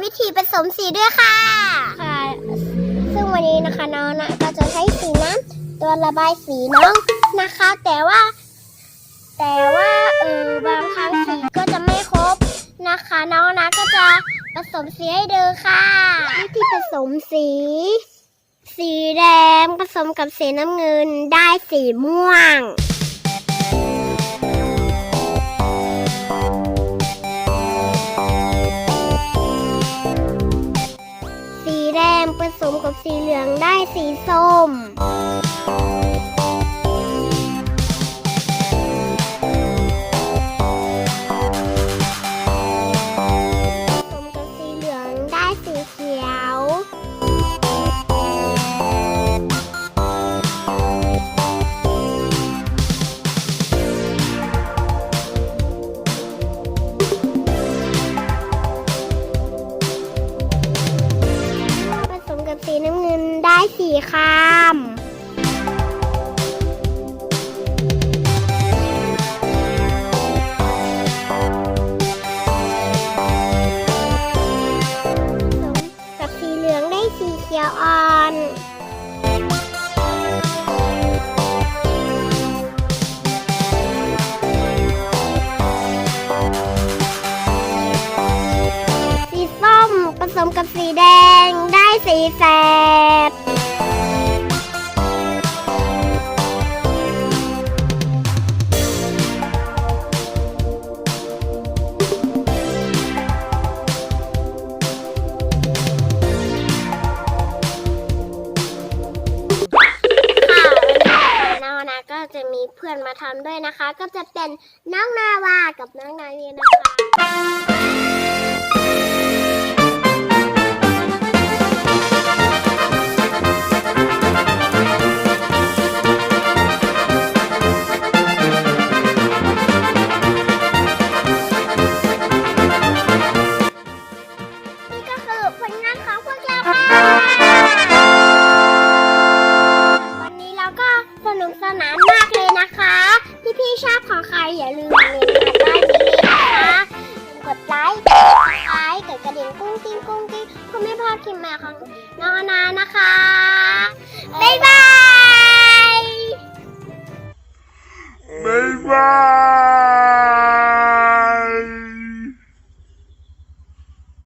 มสีด้วยค่ะ ค่ะ ซึ่งวันนี้นะคะน้องนะก็จะใช้สีน้ำตัวระบายสีน้องนะคะ แต่ว่า แต่ว่าเออบางครั้งสีก็จะไม่ครบนะคะ น้องนะก็จะผสมสีให้ดูค่ะ วิธีผสมสี สีแดงผสมกับสีน้ำเงินได้สีม่วง แดงผสมกับสีเหลืองได้สีส้ม สีน้ำเงินได้สีครามผสมกับสีเหลืองได้สีเขียวอ่อนสีส้มผสมกับสีแดงได้ สีแสดค่ะวันนี้น้องนาก็จะมีเพื่อนมาทำด้วยนะคะ ก็จะเป็นน้องนาวากับน้องนาเวียนะคะ วันนี้เราก็สนุกสนานมากเลยนะคะ พี่ๆชอบของใครอย่าลืมเมนต์มาใต้นี้เลยนะคะกดไลค์ กดไลครต์กดกระดิ่งกุ้งกิ้งกุ้งกิ้งเพื่อไม่พลาดคลิปใหม่ของน้องนานะคะ